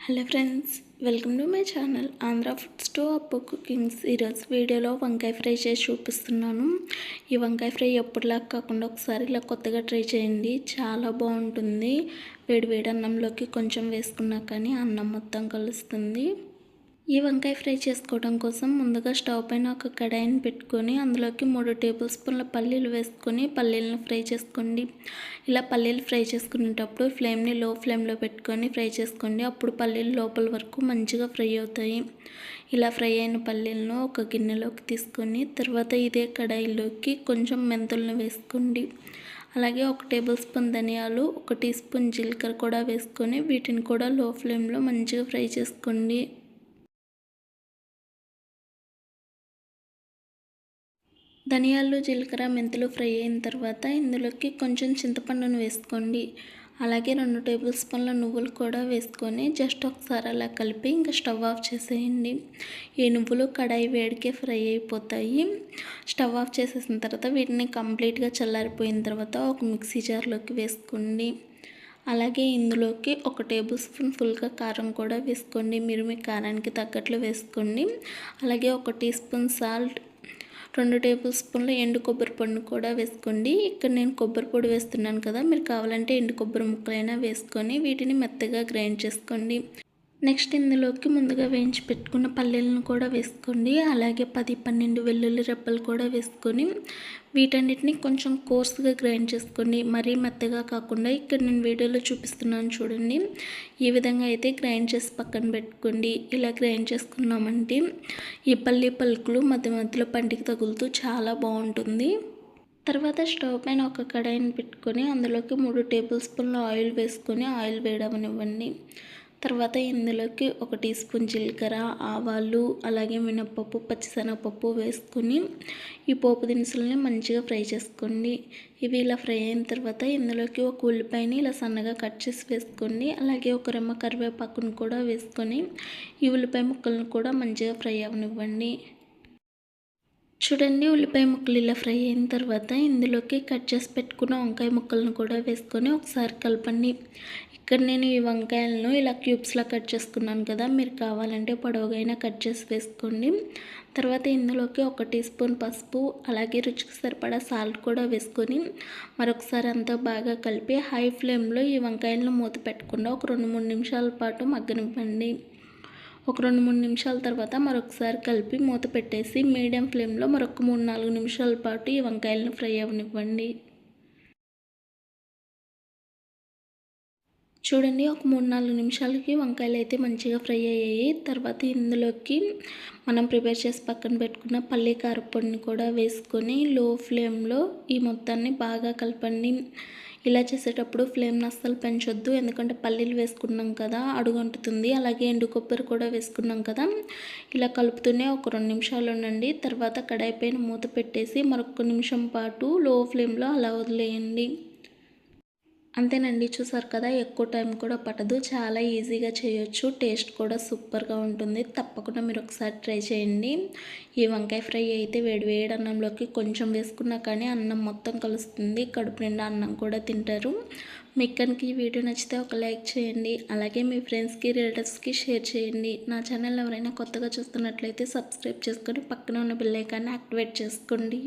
Hello friends welcome to my channel. Andhra food స్టో అప్పు cookings. ఈరోజు వీడియోలో వంకాయ ఫ్రై చేసి చూపిస్తున్నాను. ఈ వంకాయ ఫ్రై ఎప్పటిలాగా కాకుండా ఒకసారి ఇలా కొత్తగా ట్రై చేయండి. చాలా బాగుంటుంది. వేడి వేడి అన్నంలోకి కొంచెం వేసుకున్నా కానీ అన్నం మొత్తం కలుస్తుంది. ఈ వంకాయ ఫ్రై చేసుకోవడం కోసం ముందుగా స్టవ్ పైన ఒక కడాయిని పెట్టుకొని అందులోకి మూడు టేబుల్ స్పూన్ల పల్లీలు వేసుకొని పల్లీలను ఫ్రై చేసుకోండి. ఇలా పల్లీలు ఫ్రై చేసుకునేటప్పుడు ఫ్లేమ్ని లో ఫ్లేమ్లో పెట్టుకొని ఫ్రై చేసుకోండి. అప్పుడు పల్లీలు లోపల వరకు మంచిగా ఫ్రై అవుతాయి. ఇలా ఫ్రై అయిన పల్లీలను ఒక గిన్నెలోకి తీసుకొని తర్వాత ఇదే కడాయిలోకి కొంచెం మెంతులను వేసుకోండి. అలాగే ఒక టేబుల్ స్పూన్ ధనియాలు ఒక టీ స్పూన్ జీలకర్ర కూడా వేసుకొని వీటిని కూడా లో ఫ్లేమ్లో మంచిగా ఫ్రై చేసుకోండి. ధనియాలు జీలకర్ర మెంతులు ఫ్రై అయిన తర్వాత ఇందులోకి కొంచెం చింతపండును వేసుకోండి. అలాగే రెండు టేబుల్ స్పూన్ల నువ్వులు కూడా వేసుకొని జస్ట్ ఒకసారి అలా కలిపి ఇంకా స్టవ్ ఆఫ్ చేసేయండి. ఈ నువ్వులు కడాయి వేడికే ఫ్రై అయిపోతాయి. స్టవ్ ఆఫ్ చేసేసిన తర్వాత వీటిని కంప్లీట్గా చల్లారిపోయిన తర్వాత ఒక మిక్సీ జార్లోకి వేసుకోండి. అలాగే ఇందులోకి ఒక టేబుల్ స్పూన్ ఫుల్గా కారం కూడా వేసుకోండి. మీరు మీ కారానికి తగ్గట్లు వేసుకోండి. అలాగే ఒక టీ స్పూన్ సాల్ట్ రెండు టేబుల్ స్పూన్ల ఎండు కొబ్బరి పండు కూడా వేసుకోండి. ఇక్కడ నేను కొబ్బరి పొడి వేస్తున్నాను కదా మీరు కావాలంటే ఎండు కొబ్బరి ముక్కలైనా వేసుకొని వీటిని మెత్తగా గ్రైండ్ చేసుకోండి. నెక్స్ట్ ఇందులోకి ముందుగా వేయించి పెట్టుకున్న పల్లీలను కూడా వేసుకోండి. అలాగే పది పన్నెండు వెల్లుల్లి రెప్పలు కూడా వేసుకొని వీటన్నిటిని కొంచెం కోర్స్గా గ్రైండ్ చేసుకోండి. మరీ మెత్తగా కాకుండా ఇక్కడ నేను వీడియోలో చూపిస్తున్నాను చూడండి. ఈ విధంగా అయితే గ్రైండ్ చేసి పక్కన పెట్టుకోండి. ఇలా గ్రైండ్ చేసుకున్నామంటే ఈ పల్లి పలుకులు మధ్య మధ్యలో పంటికి తగులుతూ చాలా బాగుంటుంది. తర్వాత స్టవ్ పైన ఒక కడాయిని పెట్టుకొని అందులోకి మూడు టేబుల్ స్పూన్ల ఆయిల్ వేసుకొని ఆయిల్ వేయడం ఇవ్వండి తర్వాత ఇందులోకి ఒక టీ స్పూన్ జీలకర్ర ఆవాలు అలాగే మినప్పప్పు పచ్చిశనగపప్పు వేసుకొని ఈ పోపు దినుసులని మంచిగా ఫ్రై చేసుకోండి. ఇవి ఇలా ఫ్రై అయిన తర్వాత ఇందులోకి ఒక ఉల్లిపాయని ఇలా సన్నగా కట్ చేసి వేసుకోండి. అలాగే ఒక రెమ్మ కరివేపాకును కూడా వేసుకొని ఈ ఉల్లిపాయ ముక్కలను కూడా మంచిగా ఫ్రై అవనివ్వండి. చూడండి ఉల్లిపాయ ముక్కలు ఇలా ఫ్రై అయిన తర్వాత ఇందులోకి కట్ చేసి పెట్టుకున్న వంకాయ ముక్కలను కూడా వేసుకొని ఒకసారి కలపండి. ఇక్కడ నేను ఈ వంకాయలను ఇలా క్యూబ్స్లా కట్ చేసుకున్నాను కదా మీరు కావాలంటే పొడవుగైనా కట్ చేసి వేసుకోండి. తర్వాత ఇందులోకి ఒక టీ స్పూన్ పసుపు అలాగే రుచికి సరిపడా సాల్ట్ కూడా వేసుకొని మరొకసారి అంతా బాగా కలిపి హై ఫ్లేమ్లో ఈ వంకాయలను మూత పెట్టకుండా ఒక రెండు మూడు నిమిషాల పాటు మగ్గనివ్వండి. ఒక రెండు మూడు నిమిషాల తర్వాత మరొకసారి కలిపి మూత పెట్టేసి మీడియం ఫ్లేమ్లో మరొక మూడు నాలుగు నిమిషాల పాటు ఈ వంకాయలను ఫ్రై అవ్వనివ్వండి చూడండి ఒక మూడు నాలుగు నిమిషాలకి వంకాయలు అయితే మంచిగా ఫ్రై అయ్యాయి. తర్వాత ఇందులోకి మనం ప్రిపేర్ చేసి పక్కన పెట్టుకున్న పల్లి కారపొడిని కూడా వేసుకొని లో ఫ్లేమ్లో ఈ మొత్తాన్ని బాగా కలపండి. ఇలా చేసేటప్పుడు ఫ్లేమ్ని అస్సలు పెంచొద్దు. ఎందుకంటే పల్లీలు వేసుకున్నాం కదా అడుగంటుతుంది. అలాగే ఎండు కొబ్బరి కూడా వేసుకున్నాం కదా ఇలా కలుపుతూనే ఒక రెండు నిమిషాలు ఉండండి. తర్వాత కడాయి పైన మూత పెట్టేసి మరొక నిమిషం పాటు లో ఫ్లేమ్లో అలా వదిలేయండి. అంతేనండి. చూసారు కదా ఎక్కువ టైం కూడా పట్టదు. చాలా ఈజీగా చేయొచ్చు. టేస్ట్ కూడా సూపర్గా ఉంటుంది. తప్పకుండా మీరు ఒకసారి ట్రై చేయండి. ఈ వంకాయ ఫ్రై అయితే వేడి వేడి అన్నంలోకి కొంచెం వేసుకున్నా కానీ అన్నం మొత్తం కలుస్తుంది. కడుపు నిండా అన్నం కూడా తింటారు. మీకు కనుక ఈ వీడియో నచ్చితే ఒక లైక్ చేయండి. అలాగే మీ ఫ్రెండ్స్కి రిలేటివ్స్కి షేర్ చేయండి. నా ఛానల్ ఎవరైనా కొత్తగా చూస్తున్నట్లయితే సబ్స్క్రైబ్ చేసుకొని పక్కన ఉన్న బిల్లైకాన్ని యాక్టివేట్ చేసుకోండి.